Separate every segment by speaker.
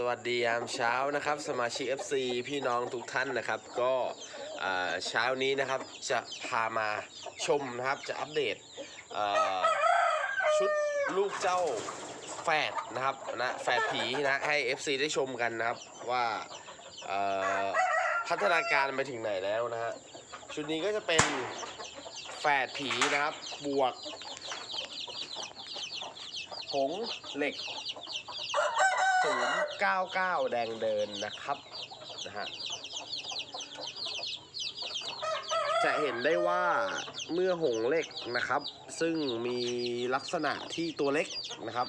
Speaker 1: สวัสดียามเช้านะครับ สมาชิก FC พี่น้องทุกท่านนะครับ ก็เช้านี้นะครับจะพามาชมนะครับจะอัปเดตชุดลูกเจ้าแฝดนะครับนะแฝดผีนะให้ FC ได้ชมกันนะครับว่าพัฒนาการไปถึงไหนแล้วนะฮะชุดนี้ก็จะเป็นแฝดผีนะครับบวกผงเหล็ก 099 แดงเดินนะครับนะฮะจะเห็นได้ว่าเมื่อหงเล็กนะครับ ซึ่งมีลักษณะที่ตัวเล็กนะครับ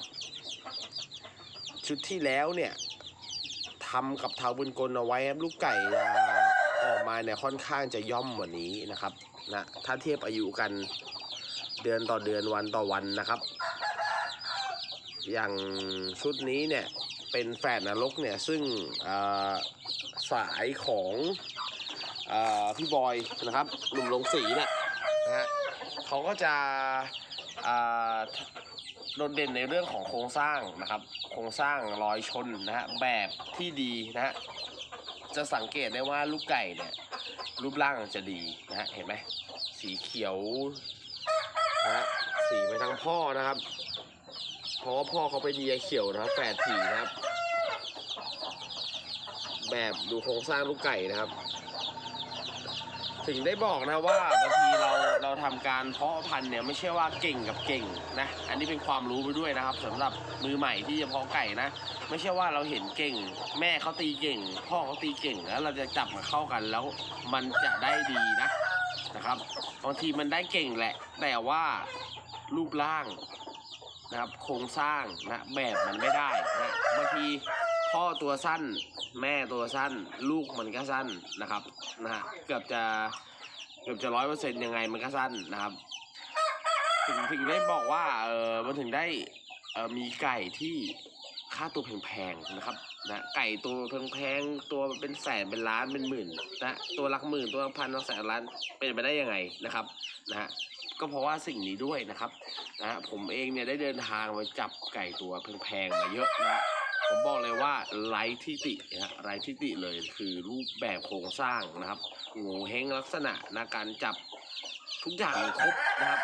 Speaker 1: ชุดที่แล้วเนี่ยทำกับเท้าบุญกลเอาไว้ลูกไก่จะออกมาเนี่ยค่อนข้างจะย่อมกว่านี้นะครับนะถ้าเทียบอายุกันเดือนต่อเดือนวันต่อวันนะครับ อย่างชุดนี้เนี่ย เป็นแฝดนรกเนี่ยซึ่งสายของอพี่บอยนะครับหนุ่มลงสีเนี่ยนะฮะเขาก็จะโดดเด่นในเรื่องของโครงสร้างนะครับ โครงสร้างรอยชนนะฮะแบบที่ดีนะฮะจะสังเกตได้ว่าลูกไก่เนี่ยรูปร่างจะดีนะฮะเห็นไหมสีเขียวนะฮะสีไปทางพ่อนะครับ เพราะว่าพ่อเขาเป็นเยียเขียวนะครับแฝดผีนะครับ แบบดูโครงสร้างลูกไก่นะครับ ถึงได้บอกนะว่าบางทีเราเราทำการเพาะพันธุ์เนี่ยไม่ใช่ว่าเก่งกับเก่งนะ อันนี้เป็นความรู้ไปด้วยนะครับสำหรับมือใหม่ที่จะเพาะไก่นะ ไม่ใช่ว่าเราเห็นเก่ง แม่เขาตีเก่ง พ่อเขาตีเก่งแล้วเราจะจับมาเข้ากันแล้วมันจะได้ดีนะนะครับบางทีมันได้เก่งแหละ แต่ว่ารูปร่างนะครับโครงสร้างนะแบบมันไม่ได้นะบางที พ่อตัวสั้น แม่ตัวสั้น ลูกมันก็สั้นนะครับนะฮะเกือบจะเกือบจะร้อยเปอร์เซ็นต์ยังไงมันก็สั้นนะครับ ถึงถึงได้บอกว่าเออมันถึงได้เออมีไก่ที่ค่าตัวแพงๆนะครับนะไก่ตัวแพงๆตัวเป็นแสนเป็นล้านเป็นหมื่นนะตัวหลักหมื่นตัวลักพันตัวแสนล้านเป็นไปได้ยังไงนะครับนะฮะก็เพราะว่าสิ่งนี้ด้วยนะครับนะฮะผมเองเนี่ยได้เดินทางไปจับไก่ตัวแพงๆมาเยอะนะ ผมบอกเลยว่าไร้ที่ตินะฮะไร้ที่ติเลยคือรูปแบบโครงสร้างนะครับงูเฮงลักษณะนะการจับทุกอย่างครบนะครับ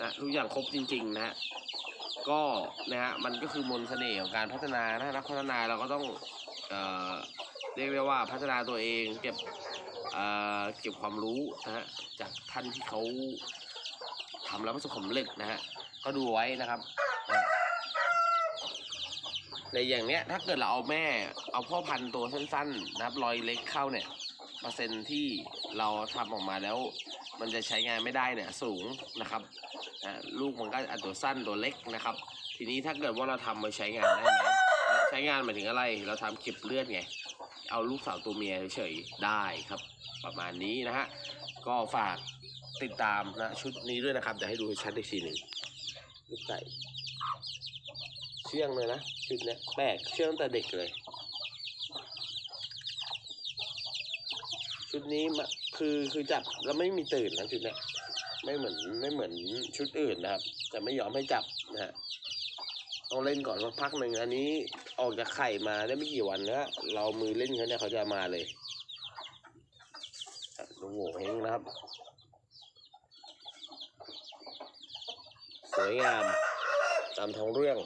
Speaker 1: นะทุกอย่างครบจริง ๆ นะฮะก็นะฮะมันก็คือมนต์เสน่ห์ของการพัฒนานะนักพัฒนาเราก็ต้องเอ่อเรียกได้ว่าพัฒนาตัวเองเก็บเอ่อเก็บความรู้นะฮะจากท่านที่เขาทำแล้วประสบความสำเร็จนะฮะก็ดูไว้นะครับนะ ในอย่างเนี้ยถ้าเกิดเราเอาแม่ เอาพ่อพันธุ์ตัวสั้นๆนะครับรอยเล็กเข้าเนี่ยเปอร์เซ็นต์ที่เราทำออกมาแล้ว มันจะใช้งานไม่ได้เนี่ยสูงนะครับนะลูกมันก็อตัวสั้นตัวเล็กนะครับ ทีนี้ถ้าเกิดว่าเราทำมาใช้งานได้ไหมใช้งานหมายถึงอะไร เราทำเก็บเลือดไงเอาลูกสาวตัวเมียเฉยๆได้ครับ ประมาณนี้นะฮะก็ฝากติดตามนะชุดนี้ด้วยนะครับเดี๋ยวให้ดูชัดอีกทีหนึ่งลูกไก่ เชื่องเลยนะชุดเนี้ยแปลกเชื่องตั้งแต่เด็กเลย ชุดนี้มาคือคือจับแล้วไม่มีตื่นนะชุดเนี้ยไม่เหมือนไม่เหมือนชุดอื่นนะครับ จะไม่ยอมให้จับนะฮะต้องเล่นก่อนสักพักหนึ่งอันนี้ออกจากไข่มาได้ไม่กี่วันแล้วเรามือเล่นเขาเนี่ยเขาจะมาเลยดูโง่เฮงนะครับ สวยงามตามท้องเรื่อง